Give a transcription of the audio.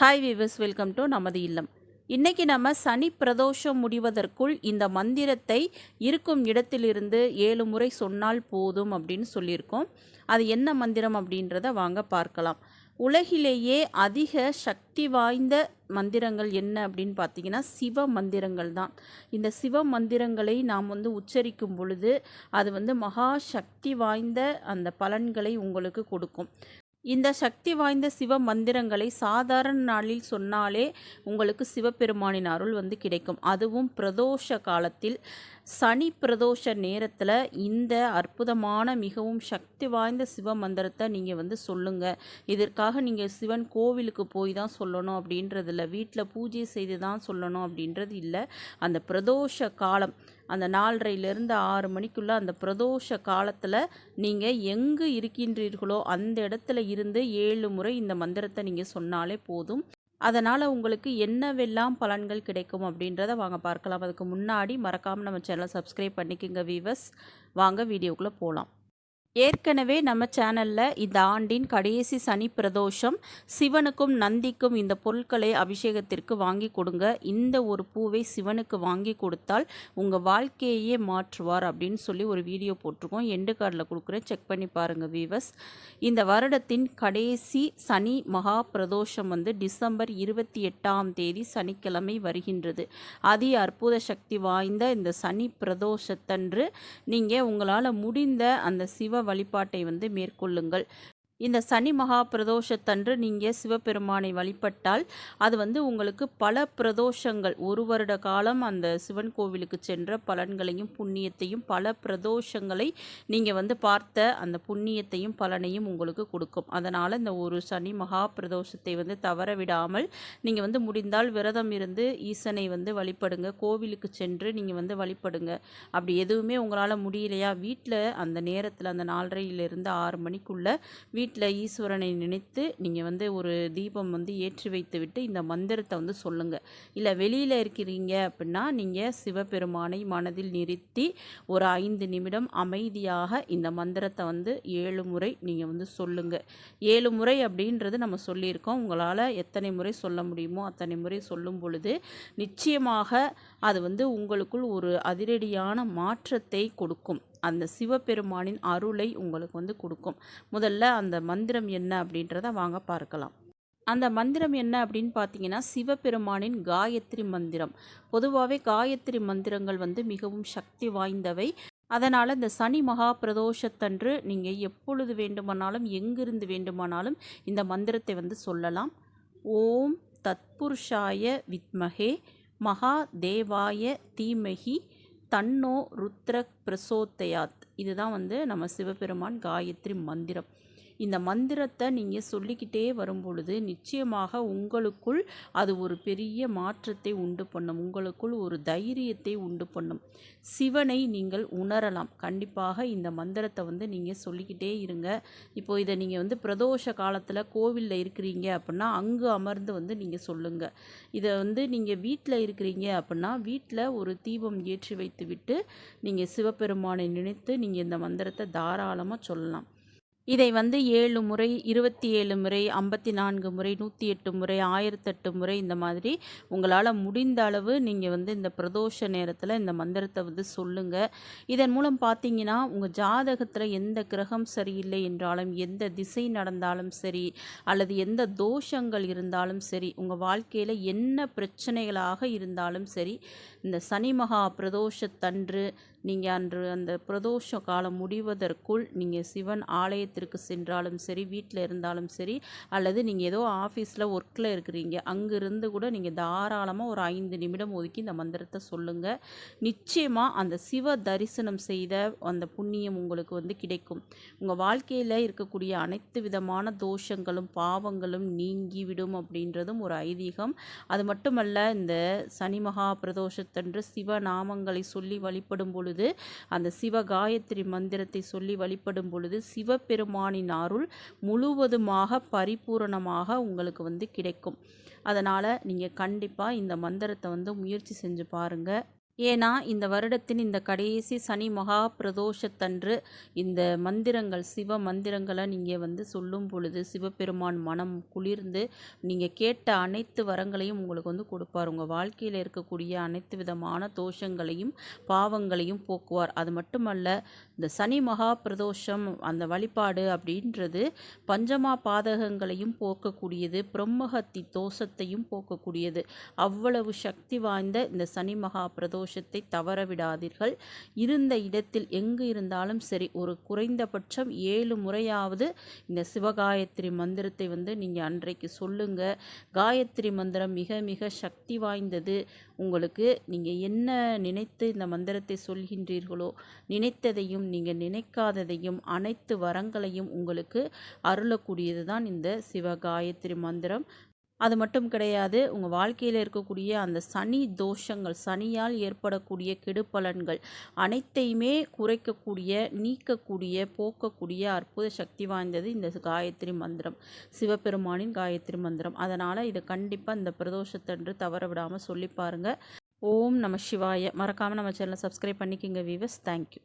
Hi viewers welcome to நமது இல்லம். இன்றைக்கி நம்ம சனி பிரதோஷம் முடிவதற்குள் இந்த மந்திரத்தை இருக்கும் இடத்திலிருந்து ஏழு முறை சொன்னால் போதும் அப்படின்னு சொல்லியிருக்கோம். அது என்ன மந்திரம் அப்படின்றத வாங்க பார்க்கலாம். உலகிலேயே அதிக சக்தி வாய்ந்த மந்திரங்கள் என்ன அப்படின்னு பார்த்தீங்கன்னா சிவ மந்திரங்கள் தான். இந்த சிவ மந்திரங்களை நாம் வந்து உச்சரிக்கும் பொழுது அது வந்து மகா சக்தி வாய்ந்த அந்த பலன்களை உங்களுக்கு கொடுக்கும். இந்த சக்தி வாய்ந்த சிவ மந்திரங்களை சாதாரண நாளில் சொன்னாலே உங்களுக்கு சிவபெருமானின் அருள் வந்து கிடைக்கும். அதுவும் பிரதோஷ காலத்தில். சனி பிரதோஷ நேரத்தில் இந்த அற்புதமான மிகவும் சக்தி வாய்ந்த சிவ மந்திரத்தை நீங்கள் வந்து சொல்லுங்கள் இதற்காக நீங்கள் சிவன் கோவிலுக்கு போய் தான் சொல்லணும் அப்படின்றது இல்லை வீட்டில் பூஜை செய்து தான் சொல்லணும் அப்படின்றது இல்லை. அந்த பிரதோஷ காலம் அந்த நாலரையிலேருந்து ஆறு மணிக்குள்ளே அந்த பிரதோஷ காலத்தில் நீங்கள் எங்கு இருக்கின்றீர்களோ அந்த இடத்துல இருந்து ஏழு முறை இந்த மந்திரத்தை நீங்கள் சொன்னாலே போதும். அதனால் உங்களுக்கு என்னவெல்லாம் பலன்கள் கிடைக்கும் அப்படின்றத வாங்க பார்க்கலாம். அதுக்கு முன்னாடி மறக்காமல் நம்ம சேனலை சப்ஸ்கிரைப் பண்ணிக்கோங்க வீவர்ஸ் வாங்க வீடியோக்குள்ளே போகலாம் ஏற்கனவே நம்ம சேனலில் இந்த ஆண்டின் கடைசி சனி பிரதோஷம் சிவனுக்கும் நந்திக்கும் இந்த பொருட்களை அபிஷேகத்திற்கு வாங்கி கொடுங்க. இந்த ஒரு பூவை சிவனுக்கு வாங்கி கொடுத்தால் உங்கள் வாழ்க்கையே மாற்றுவார் அப்படின்னு சொல்லி ஒரு வீடியோ போட்டிருக்கோம். எண்டு கார்டில் கொடுக்குறேன். செக் பண்ணி பாருங்கள் வீவஸ் இந்த வருடத்தின் கடைசி சனி மகா பிரதோஷம் வந்து டிசம்பர் இருபத்தி எட்டாம் தேதி சனிக்கிழமை வருகின்றது. அதி அற்புத சக்தி வாய்ந்த இந்த சனி பிரதோஷத்தன்று நீங்கள் உங்களால் முடிந்த அந்த சிவ வழிபாட்டை வந்து மேற்கொள்ளுங்கள். இந்த சனி மகா பிரதோஷத்தன்று நீங்கள் சிவபெருமானை வழிபட்டால் அது வந்து உங்களுக்கு பல பிரதோஷங்கள் ஒரு வருட காலம் அந்த சிவன் கோவிலுக்கு சென்ற பலன்களையும் புண்ணியத்தையும் பல பிரதோஷங்களை நீங்கள் வந்து பார்த்த அந்த புண்ணியத்தையும் பலனையும் உங்களுக்கு கொடுக்கும். அதனால் இந்த ஒரு சனி மகா பிரதோஷத்தை வந்து தவற விடாமல் நீங்கள் வந்து முடிந்தால் விரதம் இருந்து ஈசனை வந்து வழிபடுங்க கோவிலுக்கு சென்று நீங்கள் வந்து வழிபடுங்க. அப்படி எதுவுமே உங்களால் முடியலையா? வீட்டில் அந்த நேரத்தில் அந்த நாலரையிலிருந்து ஆறு மணிக்குள்ளே வீ வீட்டில் ஈஸ்வரனை நினைத்து நீங்கள் வந்து ஒரு தீபம் வந்து ஏற்றி வைத்து விட்டு இந்த மந்திரத்தை வந்து சொல்லுங்கள் இல்லை வெளியில் இருக்கிறீங்க அப்படின்னா நீங்கள் சிவபெருமானை மனதில் நிறுத்தி ஒரு ஐந்து நிமிடம் அமைதியாக இந்த மந்திரத்தை வந்து ஏழு முறை நீங்கள் வந்து சொல்லுங்கள் ஏழு முறை அப்படின்றது நம்ம சொல்லியிருக்கோம். உங்களால் எத்தனை முறை சொல்ல முடியுமோ அத்தனை முறை சொல்லும் பொழுது நிச்சயமாக அது வந்து உங்களுக்குள் ஒரு அதிரடியான மாற்றத்தை கொடுக்கும். அந்த சிவபெருமானின் அருளை உங்களுக்கு வந்து கொடுக்கும். முதல்ல அந்த மந்திரம் என்ன அப்படின்றத வாங்க பார்க்கலாம். அந்த மந்திரம் என்ன அப்படின்னு பார்த்தீங்கன்னா சிவபெருமானின் காயத்ரி மந்திரம். பொதுவாகவே காயத்ரி மந்திரங்கள் வந்து மிகவும் சக்தி வாய்ந்தவை. அதனால் இந்த சனி மகா பிரதோஷத்தன்று நீங்கள் எப்பொழுது வேண்டுமானாலும் எங்கிருந்து வேண்டுமானாலும் இந்த மந்திரத்தை வந்து சொல்லலாம். ஓம் தத்புருஷாய வித்மகே மகா தேவாய தீமகி தன்னோ ருத்ர பிரசோத்தயாத். இதுதான் வந்து நம்ம சிவபெருமான் காயத்ரி மந்திரம். இந்த மந்திரத்தை நீங்கள் சொல்லிக்கிட்டே வரும் பொழுது நிச்சயமாக உங்களுக்குள் அது ஒரு பெரிய மாற்றத்தை உண்டு பண்ணும். உங்களுக்குள் ஒரு தைரியத்தை உண்டு பண்ணும். சிவனை நீங்கள் உணரலாம். கண்டிப்பாக இந்த மந்திரத்தை வந்து நீங்கள் சொல்லிக்கிட்டே இருங்க. இப்போது இதை நீங்கள் வந்து பிரதோஷ காலத்தில் கோவிலில் இருக்கிறீங்க அப்படின்னா அங்கு அமர்ந்து வந்து நீங்கள் சொல்லுங்கள் இதை வந்து நீங்கள் வீட்டில் இருக்கிறீங்க அப்படின்னா வீட்டில் ஒரு தீபம் ஏற்றி வைத்து விட்டு நீங்கள் சிவபெருமானை நினைத்து நீங்கள் இந்த மந்திரத்தை தாராளமாக சொல்லலாம். இதை வந்து ஏழு முறை இருபத்தி ஏழு முறை ஐம்பத்தி நான்கு முறை நூற்றி எட்டு முறை ஆயிரத்தெட்டு முறை இந்த மாதிரி உங்களால் முடிந்த அளவு நீங்கள் வந்து இந்த பிரதோஷ நேரத்தில் இந்த மந்திரத்தை வந்து சொல்லுங்கள் இதன் மூலம் பார்த்தீங்கன்னா உங்கள் ஜாதகத்தில் எந்த கிரகம் சரியில்லை என்றாலும் எந்த திசை நடந்தாலும் சரி அல்லது எந்த தோஷங்கள் இருந்தாலும் சரி உங்கள் வாழ்க்கையில் என்ன பிரச்சனைகளாக இருந்தாலும் சரி இந்த சனி மகா பிரதோஷத்தன்று நீங்கள் அன்று அந்த பிரதோஷ காலம் முடிவதற்குள் நீங்கள் சிவன் ஆலயத்திற்கு சென்றாலும் சரி வீட்டில் இருந்தாலும் சரி அல்லது நீங்கள் ஏதோ ஆஃபீஸில் ஒர்க்கில் இருக்கிறீங்க அங்கிருந்து கூட நீங்கள் தாராளமாக ஒரு ஐந்து நிமிடம் ஒதுக்கி இந்த மந்திரத்தை சொல்லுங்கள் நிச்சயமாக அந்த சிவ தரிசனம் செய்த அந்த புண்ணியம் உங்களுக்கு வந்து கிடைக்கும். உங்கள் வாழ்க்கையில் இருக்கக்கூடிய அனைத்து விதமான தோஷங்களும் பாவங்களும் நீங்கிவிடும் அப்படின்றதும் ஒரு ஐதீகம். அது மட்டுமல்ல இந்த சனி மகா பிரதோஷத்தன்று சிவ நாமங்களை சொல்லி வழிபடும் பொழுது பொழுது அந்த சிவ காயத்ரி மந்திரத்தை சொல்லி வழிபடும் பொழுது சிவபெருமானின் அருள் முழுவதுமாக பரிபூரணமாக உங்களுக்கு வந்து கிடைக்கும். அதனால் நீங்கள் கண்டிப்பாக இந்த மந்திரத்தை வந்து முயற்சி செஞ்சு பாருங்கள் ஏன்னா இந்த வருடத்தின் இந்த கடைசி சனி மகா பிரதோஷத்தன்று இந்த மந்திரங்கள் சிவ மந்திரங்களை நீங்கள் வந்து சொல்லும் பொழுது சிவபெருமான் மனம் குளிர்ந்து நீங்கள் கேட்ட அனைத்து வரங்களையும் உங்களுக்கு வந்து கொடுப்பார். உங்கள் வாழ்க்கையில் இருக்கக்கூடிய அனைத்து விதமான தோஷங்களையும் பாவங்களையும் போக்குவார். அது மட்டுமல்ல இந்த சனி மகா பிரதோஷம் அந்த வழிபாடு அப்படின்றது பஞ்சமா பாதகங்களையும் போக்கக்கூடியது பிரம்மஹத்தி தோஷத்தையும் போக்கக்கூடியது. அவ்வளவு சக்தி வாய்ந்த இந்த சனி மகா பிரதோஷம் சந்தோஷத்தை தவற விடாதீர்கள். இருந்த இடத்தில் எங்கு இருந்தாலும் சரி ஒரு குறைந்தபட்சம் ஏழு முறையாவது இந்த சிவகாயத்ரி மந்திரத்தை வந்து நீங்கள் அன்றைக்கு சொல்லுங்க. காயத்ரி மந்திரம் மிக மிக சக்தி வாய்ந்தது. உங்களுக்கு நீங்கள் என்ன நினைத்து இந்த மந்திரத்தை சொல்கின்றீர்களோ நினைத்ததையும் நீங்கள் நினைக்காததையும் அனைத்து வரங்களையும் உங்களுக்கு அருளக்கூடியது தான் இந்த சிவகாயத்ரி மந்திரம். அது மட்டும் கிடையாது உங்கள் வாழ்க்கையில் இருக்கக்கூடிய அந்த சனி தோஷங்கள் சனியால் ஏற்படக்கூடிய கெடுப்பலன்கள் அனைத்தையுமே குறைக்கக்கூடிய நீக்கக்கூடிய போக்கக்கூடிய அற்புத சக்தி வாய்ந்தது இந்த காயத்ரி மந்திரம். சிவபெருமானின் காயத்ரி மந்திரம். அதனால் இதை கண்டிப்பாக இந்த பிரதோஷத்தன்று தவற விடாமல் சொல்லி பாருங்கள் ஓம் நம சிவாய. மறக்காமல் நம்ம சேனலை சப்ஸ்கிரைப் பண்ணிக்கோங்க வீவர்ஸ் தேங்க்யூ